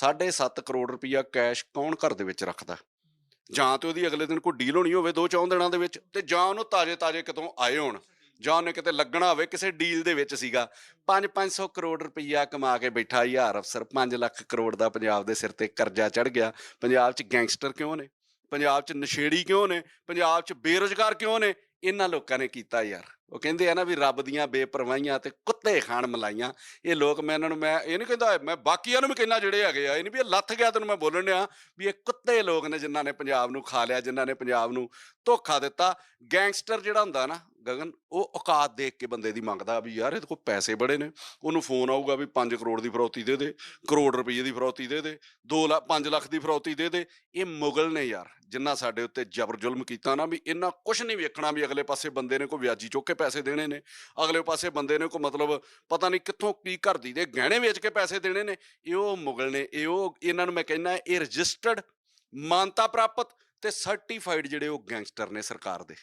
7.5 ਕਰੋੜ ਰੁਪਈਆ ਕੈਸ਼ ਕੌਣ ਘਰ ਦੇ ਵਿੱਚ ਰੱਖਦਾ? ਜਾਂ ਤੇ ਉਹਦੀ ਅਗਲੇ ਦਿਨ ਕੋਈ ਡੀਲ ਹੋਣੀ ਹੋਵੇ ਦੋ ਚੌਂ ਦਿਨਾਂ ਦੇ ਵਿੱਚ ਤੇ ਜਾਂ ਉਹਨੂੰ ਤਾਜੇ ਤਾਜੇ ਕਿਤੋਂ ਆਏ ਹੋਣ ਜਾਂ ਉਹਨੇ ਕਿਤੇ ਲੱਗਣਾ ਹੋਵੇ ਕਿਸੇ ਡੀਲ ਦੇ ਵਿੱਚ ਸੀਗਾ। 5-500 ਕਰੋੜ ਰੁਪਈਆ ਕਮਾ ਕੇ ਬੈਠਾ ਯਾਰ ਅਫਸਰ 5 ਲੱਖ ਕਰੋੜ ਦਾ ਪੰਜਾਬ ਦੇ ਸਿਰ ਤੇ ਕਰਜ਼ਾ ਚੜ ਗਿਆ। ਪੰਜਾਬ 'ਚ ਗੈਂਗਸਟਰ ਕਿਉਂ ਨੇ? ਪੰਜਾਬ 'ਚ ਨਸ਼ੇੜੀ ਕਿਉਂ ਨੇ? ਪੰਜਾਬ 'ਚ ਬੇਰੁਜ਼ਗਾਰ ਕਿਉਂ ਨੇ? ਇਹਨਾਂ ਲੋਕਾਂ ਨੇ ਕੀਤਾ ਯਾਰ। ਉਹ ਕਹਿੰਦੇ ਆ ਨਾ ਵੀ ਰੱਬ ਦੀਆਂ ਬੇਪਰਵਾਹੀਆਂ ਤੇ ਕੁੱਤੇ ਖਾਣ ਮਲਾਈਆਂ। ਇਹ ਲੋਕ ਮੈਂ ਇਹਨਾਂ ਨੂੰ ਮੈਂ ਇਹ ਨਹੀਂ ਕਹਿੰਦਾ, ਮੈਂ ਬਾਕੀਆਂ ਨੂੰ ਵੀ ਕਹਿੰਦਾ ਜਿਹੜੇ ਹੈਗੇ ਆ, ਇਹ ਨਹੀਂ ਵੀ ਇਹ ਲੱਥ ਗਿਆ ਤੈਨੂੰ ਮੈਂ ਬੋਲਣ ਡਿਆ ਵੀ ਇਹ ਕੁੱਤੇ ਲੋਕ ਨੇ ਜਿਨ੍ਹਾਂ ਨੇ ਪੰਜਾਬ ਨੂੰ ਖਾ ਲਿਆ, ਜਿਨ੍ਹਾਂ ਨੇ ਪੰਜਾਬ ਨੂੰ ਧੋਖਾ ਦਿੱਤਾ। ਗੈਂਗਸਟਰ ਜਿਹੜਾ ਹੁੰਦਾ ਨਾ ਗਗਨ, ਉਹ ਔਕਾਤ ਦੇਖ ਕੇ ਬੰਦੇ ਦੀ ਮੰਗਦਾ ਵੀ ਯਾਰ ਇਹਦੇ ਕੋਲ ਪੈਸੇ ਬੜੇ ਨੇ, ਉਹਨੂੰ ਫੋਨ ਆਊਗਾ ਵੀ 5 ਕਰੋੜ ਦੀ ਫਰੌਤੀ ਦੇ ਦੇ, ਕਰੋੜ ਰੁਪਏ ਦੀ ਫਰੌਤੀ ਦੇ ਦੇ 2 ਲੱਖ 5 ਲੱਖ ਦੀ ਫਰੌਤੀ ਦੇ ਦੇ। ਇਹ ਮੁਗਲ ਨੇ ਯਾਰ, ਜਿੰਨਾ ਸਾਡੇ ਉੱਤੇ ਜ਼ਬਰ ਜ਼ੁਲਮ ਕੀਤਾ ਨਾ ਵੀ ਇਹਨਾਂ ਕੁਝ ਨਹੀਂ ਵੇਖਣਾ ਵੀ ਅਗਲੇ ਪਾਸੇ ਬੰਦੇ ਨੇ ਕੋਈ ਵਿਆਜੀ ਚੁੱਕ ਕੇ ਪੈਸੇ ਦੇਣੇ ਨੇ, ਅਗਲੇ ਪਾਸੇ ਬੰਦੇ ਨੇ ਕੋਈ ਮਤਲਬ ਪਤਾ ਨਹੀਂ ਕਿੱਥੋਂ ਕੀ ਘਰ ਦੇ ਗਹਿਣੇ ਵੇਚ ਕੇ ਪੈਸੇ ਦੇਣੇ ਨੇ। ਇਹ ਉਹ ਮੁਗਲ ਨੇ, ਇਹ ਉਹ, ਇਹਨਾਂ ਨੂੰ ਮੈਂ ਕਹਿੰਦਾ ਇਹ ਰਜਿਸਟਰਡ ਮਾਨਤਾ ਪ੍ਰਾਪਤ ਤੇ ਸਰਟੀਫਾਈਡ ਜਿਹੜੇ ਉਹ ਗੈਂਗਸਟਰ ਨੇ ਸਰਕਾਰ ਦੇ।